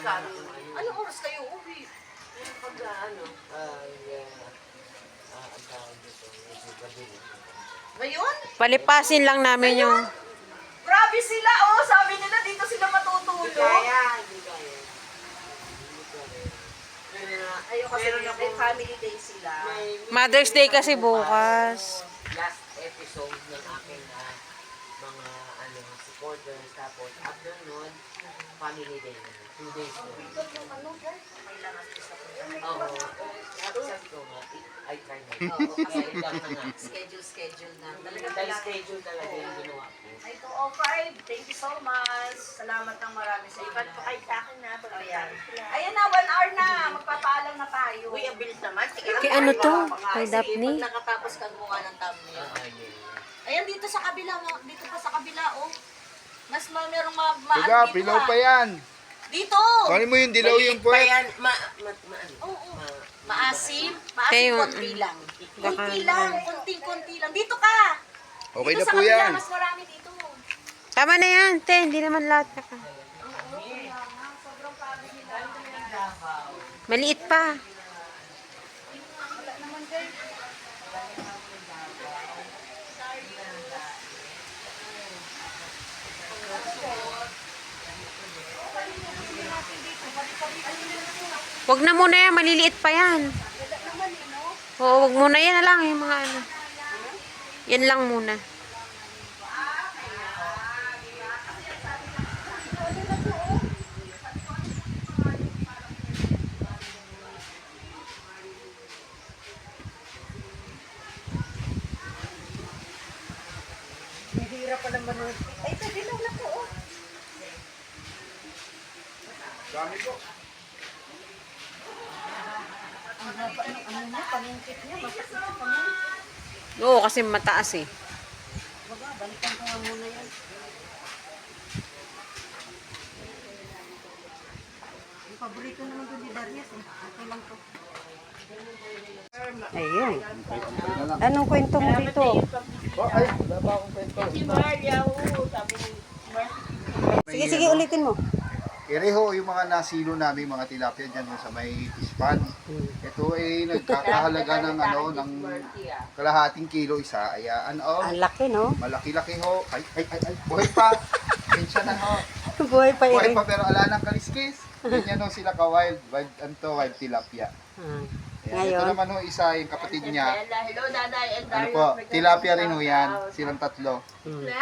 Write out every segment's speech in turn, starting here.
Kan. Anong oras kayo uwi? Yung pag ano, ay, ah, ah, ang tawag dito, medyo gabi. Ngayon? Palipasin lang namin yung... Grabe sila, oh. Sabi nila dito sila matutulog. Kaya, hindi kaya. Ayun kasi Meron may akong- family day sila. may, Mother's Day kasi bukas. last episode ng aking ah, mga ano supporters tapos after nun family day na two days na oo tapos sabi ko nga i- try na Oo, kaya ilang na nga Schedule, schedule na. Talaga dahil schedule talaga yung ginawa ko Ay, 205. Thank you so much. Salamat ng marami sa iyo. pa kahit sa akin na. Ayan. Ayan na, one hour na. Magpapaalam na tayo. Uy, ang bilis naman. Sige lang. Kay ano to? Kay sige, Daphne? Pag nakatapos ka gumawa ng thumbnail. ah yeah. Ayan, dito sa kabila. mo- Dito pa sa kabila, oh. Mas ma merong ma, ma Tiga, ano dito, pilaw ah. pa yan. Dito! Kunin mo yung dilaw yung pa puwet. yan ma ma ma ano Oo. ma- Maasim. Maasim, Kayo, konti lang. Konti lang. Konting-konti lang. Dito ka. Okay dito na sa po kabila, yan. Mas marami dito. Tama na yan, te. Hindi naman lahat naka. Maliit pa. Wag na muna yan, maliliit pa yan. Oo, wag muna yan na lang, yung mga ano. Yan lang muna. Ay, ito, dilaw na po, oh. Dami po. Ano na, pamingkit niya. Masakit sa pamingkit. Oo, kasi mataas eh. Baga, balikan ko nga muna yan. Yung paborito naman ko ni Darius eh. Okay lang to. Ayun. Anong kwento mo dito? Ay, wala pa akong kwento. Sige, sige, ulitin mo. Ireho yung mga nasilo namin, mga tilapia dyan sa may ispan. Ito ay nagkakahalaga ng ano, ng kalahating kilo isa. Ay, ano, Ang laki, no? malaki-laki ho. Ay, ay, ay, ay, buhay pa. Pinsya na ho. Buhay pa Buhay yun. pa pero ala ng kaliskis. Ganyan ho sila ka-wild. Wild, anto, wild tilapia. Ah. Ayan, ito Ngayon? naman ho isa, yung kapatid niya. Hello, Daday and Ano po, tilapia rin ho yan. Silang tatlo. Hello.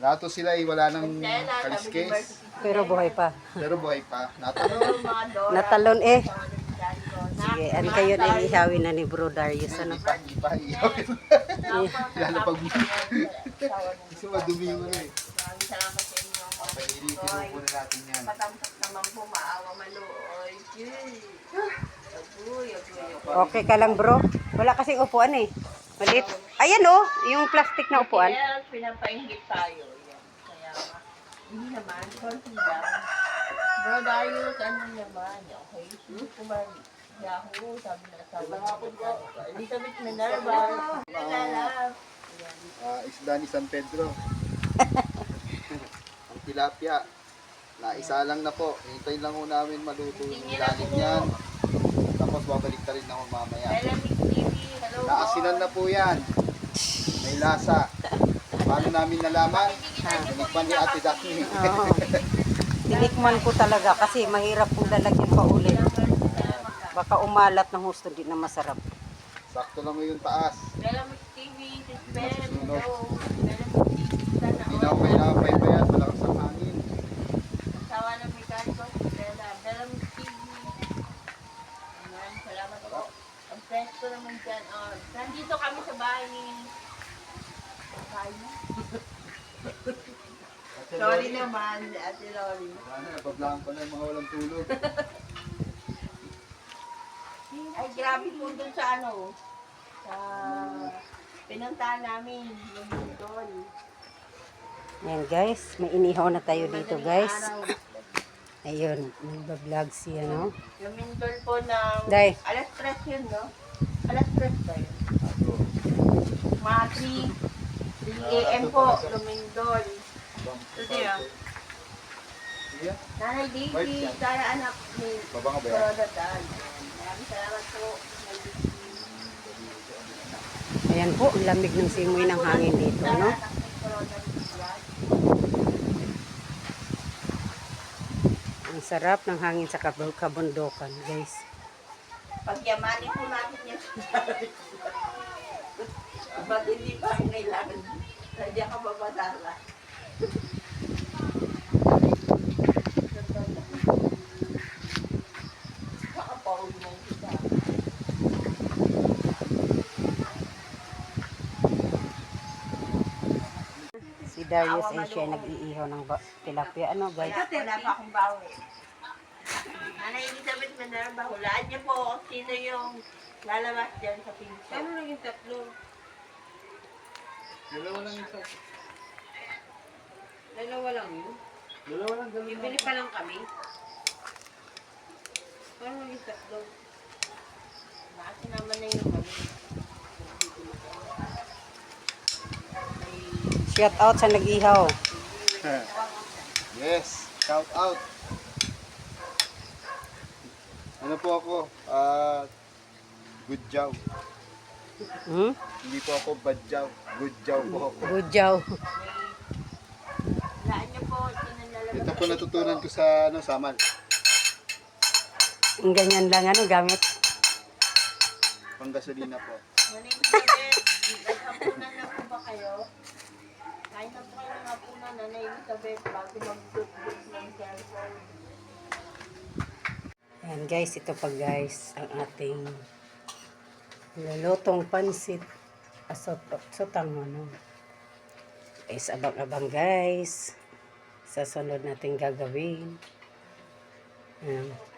Lahat sila ay wala ng kaliskis. Pero buhay pa. Pero buhay pa. Natanong. Natalon eh. Sige, ano kayo na ihawin na ni Bro Darius, ano? Pa, hindi pa. Iyaw. Lalo pag gusto madumi yung ano eh. Salamat sa inyo. Pailitin mo muna natin yan. Matamtak naman po, maawa maluoy. Okay ka lang, bro? Wala kasing upuan eh. Maliit. Ayan oh, yung plastic na upuan. Kaya pinapainggit tayo. Hindi naman, konti lang. Bro Darius, ano naman? Okay, sige kuman. Yahoo, sabi na sabi na. Elizabeth Minerva. Nalala. Ah, isda ni San Pedro. Ang tilapia. Na isa lang na po. Hintayin lang ho namin maluto yung ilalim yan. Tapos babalik ta rin ako mamaya. Naasinan na po yan. May lasa. Paano namin nalaman? Tinikman ni Ate Daphne. Oo. Tinikman ko talaga kasi mahirap kong lalagyan pa ulit. Baka umalat ng husto, di na masarap. Sakto lang mo yung taas. Dynamic TV, Susunod. Hindi na ako kailangan pa yan. Malakas ang hangin. Asawa ng mekaniko. Dynamic TV. Ayan, salamat po. Ang friends ko naman dyan. Oh, nandito kami sa bahay ni... Bahay mo? Sorry naman, Ate Lori. Ano, nabablaan pa na yung mga walang tulog. Ay, grabe po dun sa ano, sa pinuntahan namin, yung doon. Ayan guys, may inihaw na tayo dito guys. Ayun, nagbablog siya, no? Lumindol po ng... Day. Alas 3 yun, no? Alas 3 ba yun? Mga 3, 3 a.m. po, lumindol. Ah. Yeah. Nanay Daisy, kaya anak ni Baba nga ba yan? Maraming salamat po. Ayan po, ang lamig ng simoy ng hangin dito, no? Ang sarap ng hangin sa kab- kabundukan, guys. Pagyamanin po natin yan. Ba't hindi pa kailangan? Nandiyan ka mapadala. Si Darius ay siya nag-iihaw ng tilapia. Ano, guys? Wala, pa akong bawi. Nanay Elizabeth Minerva, hulaan niyo po sino yung lalabas dyan sa pinto. Ano naging tatlo? Dalawa lang isa. Dalawa lang yun? Dalawa lang, dalawa Bibili pa lang kami. Ano naging tatlo? Bakit naman na yung kami? Shout out sa nag-ihaw. Yes, shout out. Ano po ako? Ah, good job. Hmm? Hindi po ako bad job. Good job po ako. Budyaw. Hulaan niyo po sino lalabas Ito po natutunan ko sa ano, samal. Ang ganyan lang, ano, gamit. Panggasolina po. Nanay Elizabeth, naghapunan na po ba kayo? Kain na po kayo ng hapunan, Nanay Elizabeth, bago mag-toothbrush ng cellphone. Ayan guys, ito pa guys, ang ating lulutong pansit. Asot, sotang ano. Guys, abang-abang guys. Sa sunod natin gagawin. Ayan.